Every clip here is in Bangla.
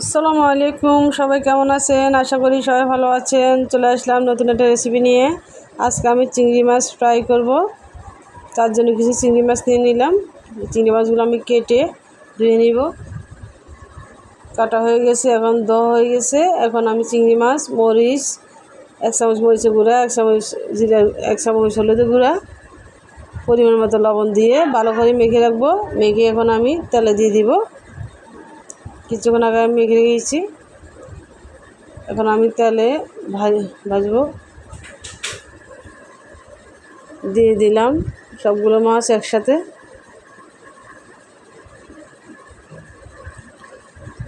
আসসালামু আলাইকুম, সবাই কেমন আছেন? আশা করি সবাই ভালো আছেন। চলে আসলাম নতুন একটা রেসিপি নিয়ে। আজকে আমি চিংড়ি মাছ ফ্রাই করব। তার জন্য কিছু চিংড়ি মাছ নিয়ে নিলাম। চিংড়ি মাছগুলো আমি কেটে ধুয়ে নিব। কাটা হয়ে গেছে, এখন দ হয়ে গেছে। এখন আমি চিংড়ি মাছ, মরিচ, এক চামচ মরিচের গুঁড়া, এক চামচ জিরা, এক চামচ হলুদের গুঁড়া, পরিমাণ মতো লবণ দিয়ে ভালো করে মেখে রাখব। মেখে এখন আমি তেলে দিয়ে দিব। কিছুক্ষণ আগে আমি মেখে রেখেছি এখন আমি তেলে ভাজ, ভাজবো। দিয়ে দিলাম সবগুলো মাছ একসাথে।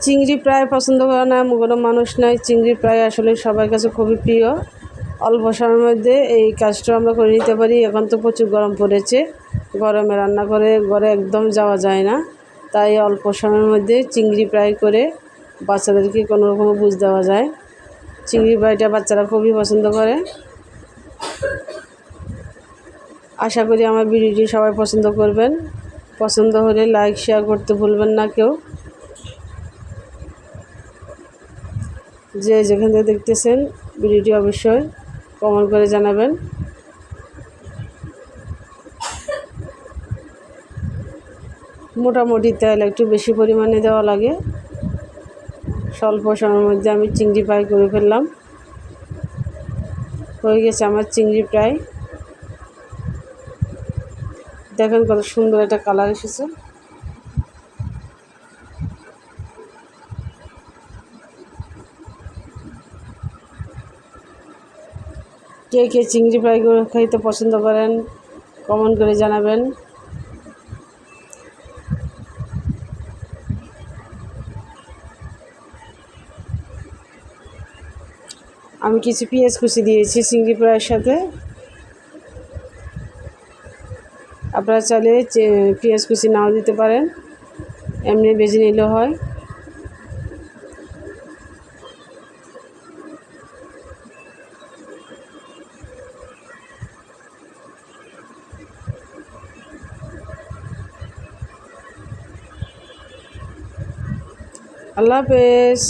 চিংড়ি প্রায় পছন্দ করে না, কোনো মানুষ নাই। চিংড়ি প্রায় আসলে সবার কাছে খুবই প্রিয়। অল্প সময়ের মধ্যে এই কাজটা আমরা করে নিতে পারি। এখন তো প্রচুর গরম পড়েছে। গরমে রান্না করে ঘরে একদম যাওয়া যায় না। তাই অল্প সময়ের মধ্যে চিংড়ি ফ্রাই করে বাচ্চাদেরকে কোনো রকম বুঝ দেওয়া যায়। চিংড়ি ফ্রাইটা বাচ্চারা খুবই পছন্দ করে। আশা করি আমার ভিডিওটি সবাই পছন্দ করবেন। পছন্দ হলে লাইক শেয়ার করতে ভুলবেন না কেউ। যে যেখান থেকে দেখতেছেন, ভিডিওটি অবশ্যই কমেন্ট করে জানাবেন। মোটামুটি তেল একটু বেশি পরিমাণে দেওয়া লাগে। স্বল্প সময়ের মধ্যে আমি চিংড়ি ফ্রাই করে ফেললাম। হয়ে গেছে আমার চিংড়ি ফ্রাই। দেখেন কত সুন্দর একটা কালার এসেছে। কে কে চিংড়ি ফ্রাই করে খাইতে পছন্দ করেন কমেন্ট করে জানাবেন। আমি কিছু পেঁয়াজ কুচি দিয়েছি চিংড়ি ফ্রাইয়ের সাথে। আপনারা চাইলে পেঁয়াজ কুচি নাও দিতে পারেন। এমনি বেজে নিলেও হয়। আল্লাহ হাফেজ।